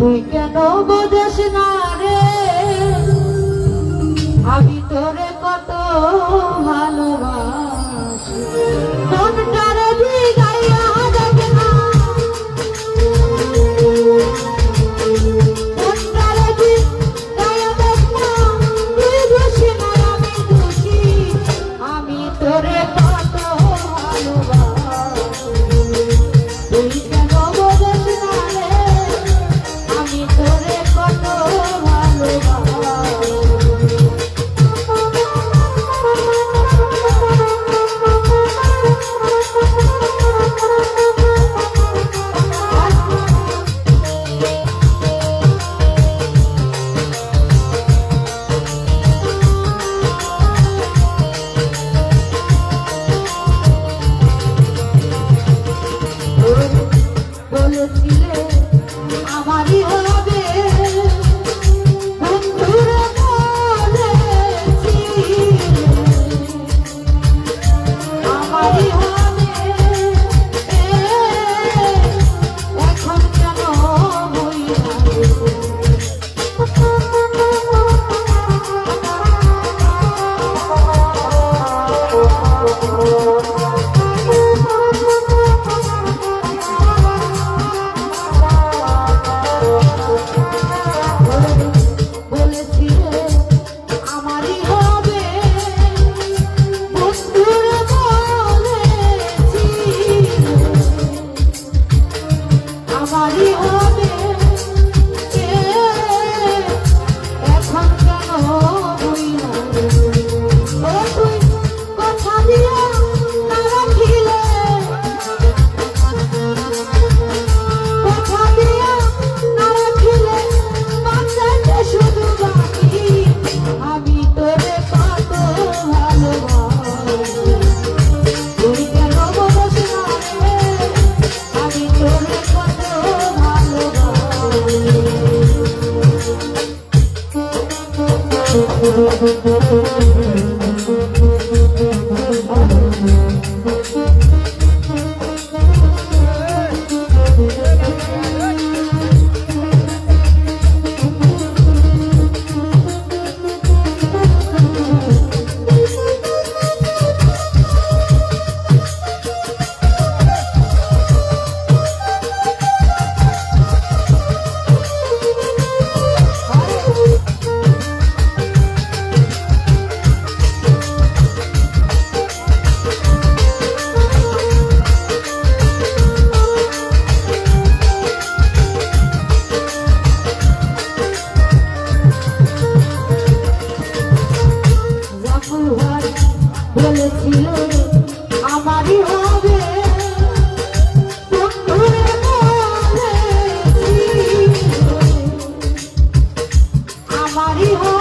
তুই কেন বোঝাস না রে? আমি তোরে কত ভালোবাস। আমারই হয়